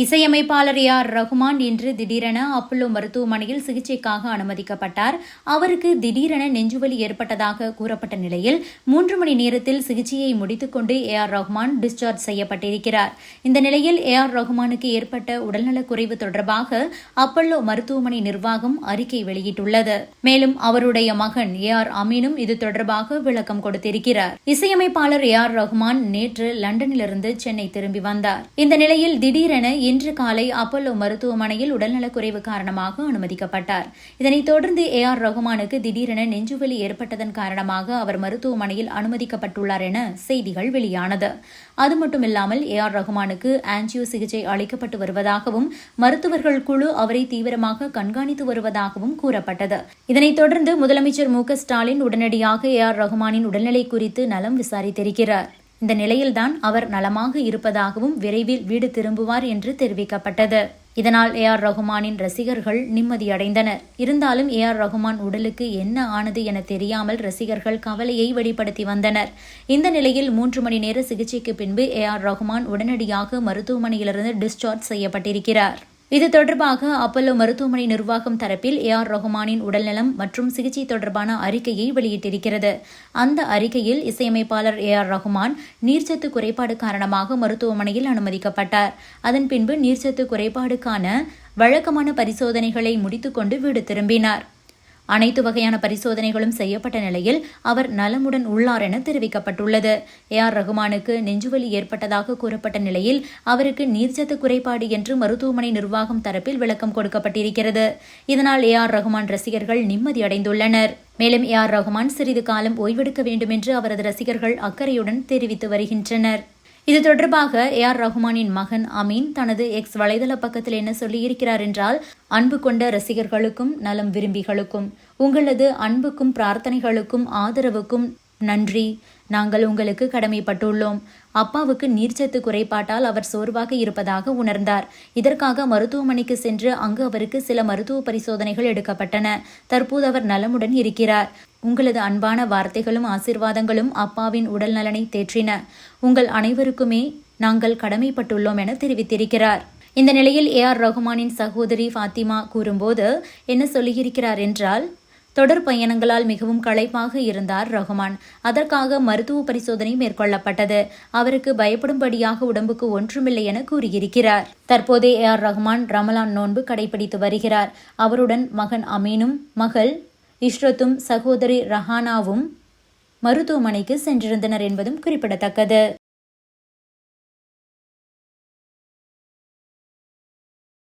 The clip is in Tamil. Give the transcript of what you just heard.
இசையமைப்பாளர் ஆர் ரகுமான் இன்று திடீரென அப்பல்லோ மருத்துவமனையில் சிகிச்சைக்காக அனுமதிக்கப்பட்டார். அவருக்கு திடீரென நெஞ்சுவலி ஏற்பட்டதாக கூறப்பட்ட நிலையில் மூன்று மணி நேரத்தில் சிகிச்சையை முடித்துக்கொண்டு ஏ ஆர் ரகுமான் டிஸ்சார்ஜ் செய்யப்பட்டிருக்கிறார். இந்த நிலையில் ஏ ஆர் ரகுமானுக்கு ஏற்பட்ட உடல்நலக்குறைவு தொடர்பாக அப்பல்லோ மருத்துவமனை நிர்வாகம் அறிக்கை வெளியிட்டுள்ளது. மேலும் அவருடைய மகன் ஏ ஆர் அமீனும் இது தொடர்பாக விளக்கம் கொடுத்திருக்கிறார். இசையமைப்பாளர் ஏ ஆர் ரகுமான் நேற்று லண்டனிலிருந்து சென்னை திரும்பி வந்தார். இந்த நிலையில் திடீரென இன்று காலை அப்பல்லோ மருத்துவமனையில் உடல்நலக்குறைவு காரணமாக அனுமதிக்கப்பட்டார். இதனைத் தொடர்ந்து ஏ ஆர் ரகுமானுக்கு திடீரென நெஞ்சுவலி ஏற்பட்டதன் காரணமாக அவர் மருத்துவமனையில் அனுமதிக்கப்பட்டுள்ளார் என செய்திகள் வெளியானது. அது மட்டுமில்லாமல் ஏ ஆர் ரகுமானுக்கு ஆன்ஜியோ சிகிச்சை அளிக்கப்பட்டு வருவதாகவும் மருத்துவர்கள் குழு அவரை தீவிரமாக கண்காணித்து வருவதாகவும் கூறப்பட்டது. இதனைத் தொடர்ந்து முதலமைச்சர் மு க ஸ்டாலின் உடனடியாக ஏ ஆர் ரகுமானின் உடல்நிலை குறித்து நலம் விசாரித்திருக்கிறார். இந்த நிலையில்தான் அவர் நலமாக இருப்பதாகவும் விரைவில் வீடு திரும்புவார் என்று தெரிவிக்கப்பட்டது. இதனால் ஏ ஆர் ரகுமானின் ரசிகர்கள் நிம்மதியடைந்தனர். இருந்தாலும் ஏ ஆர் ரகுமான் உடலுக்கு என்ன ஆனது என தெரியாமல் ரசிகர்கள் கவலையை வெளிப்படுத்தி வந்தனர். இந்த நிலையில் மூன்று மணி நேர சிகிச்சைக்கு பின்பு ஏ ஆர் ரகுமான் உடனடியாக மருத்துவமனையிலிருந்து டிஸ்சார்ஜ் செய்யப்பட்டிருக்கிறார். இது தொடர்பாக அப்பல்லோ மருத்துவமனை நிர்வாகம் தரப்பில் ஏ ஆர் ரகுமானின் உடல்நலம் மற்றும் சிகிச்சை தொடர்பான அறிக்கையை வெளியிட்டிருக்கிறது. அந்த அறிக்கையில் இசையமைப்பாளர் ஏ ஆர் ரகுமான் நீர்ச்சத்து குறைபாடு காரணமாக மருத்துவமனையில் அனுமதிக்கப்பட்டார். அதன் பின்பு நீர்ச்சத்து குறைபாடுக்கான வழக்கமான பரிசோதனைகளை முடித்துக்கொண்டு வீடு திரும்பினார். அனைத்து வகையான பரிசோதனைகளும் செய்யப்பட்ட நிலையில் அவர் நலமுடன் உள்ளார் என தெரிவிக்கப்பட்டுள்ளது. ஏ. ஆர். ரகுமானுக்கு நெஞ்சுவலி ஏற்பட்டதாக கூறப்பட்ட நிலையில் அவருக்கு நீர்ச்சத்து குறைபாடு என்று மருத்துவமனை நிர்வாகம் தரப்பில் விளக்கம் கொடுக்கப்பட்டிருக்கிறது. இதனால் ஏ. ஆர். ரகுமான் ரசிகர்கள் நிம்மதியடைந்துள்ளனர். மேலும் ஏ. ஆர். ரகுமான் சிறிது காலம் ஓய்வெடுக்க வேண்டும் என்று அவரது ரசிகர்கள் அக்கறையுடன் தெரிவித்து வருகின்றனர். இது தொடர்பாக ஏ ஆர் ரஹ்மானின் மகன் அமீன் தனது எக்ஸ் வலைதள பக்கத்தில் என்ன சொல்லியிருக்கிறார் என்றால் அன்பு கொண்ட ரசிகர்களுக்கும் நலம் விரும்பிகளுக்கும் உங்களது அன்புக்கும் பிரார்த்தனைகளுக்கும் ஆதரவுக்கும் நன்றி. நாங்கள் உங்களுக்கு கடமைப்பட்டுள்ளோம். அப்பாவுக்கு நீர்ச்சத்து குறைபாட்டால் அவர் சோர்வாக இருப்பதாக உணர்ந்தார். இதற்காக மருத்துவமனைக்கு சென்று அங்கு அவருக்கு சில மருத்துவ பரிசோதனைகள் எடுக்கப்பட்டன. தற்போது அவர் நலமுடன் இருக்கிறார். உங்களது அன்பான வார்த்தைகளும் ஆசிர்வாதங்களும் அப்பாவின் உடல் நலனை தேற்றின. உங்கள் அனைவருக்குமே நாங்கள் கடமைப்பட்டுள்ளோம் என தெரிவித்திருக்கிறார். இந்த நிலையில் ஏ ஆர் ரகுமானின் சகோதரி ஃபாத்திமா கூறும்போது என்ன சொல்லியிருக்கிறார் என்றால் தொடர் பயணங்களால் மிகவும் களைப்பாக இருந்தார் ரகுமான். அதற்காக மருத்துவ பரிசோதனை மேற்கொள்ளப்பட்டது. அவருக்கு பயப்படும்படியாக உடம்புக்கு ஒன்றுமில்லை என கூறியிருக்கிறார். தற்போதே ஏ ஆர் ரஹ்மான் ரமலான் நோன்பு கடைபிடித்து வருகிறார். அவருடன் மகன் அமீனும் மகள் இஷ்ரத்தும் சகோதரி ரஹானாவும் மருத்துவமனைக்கு சென்றிருந்தனர் என்பதும் குறிப்பிடத்தக்கது.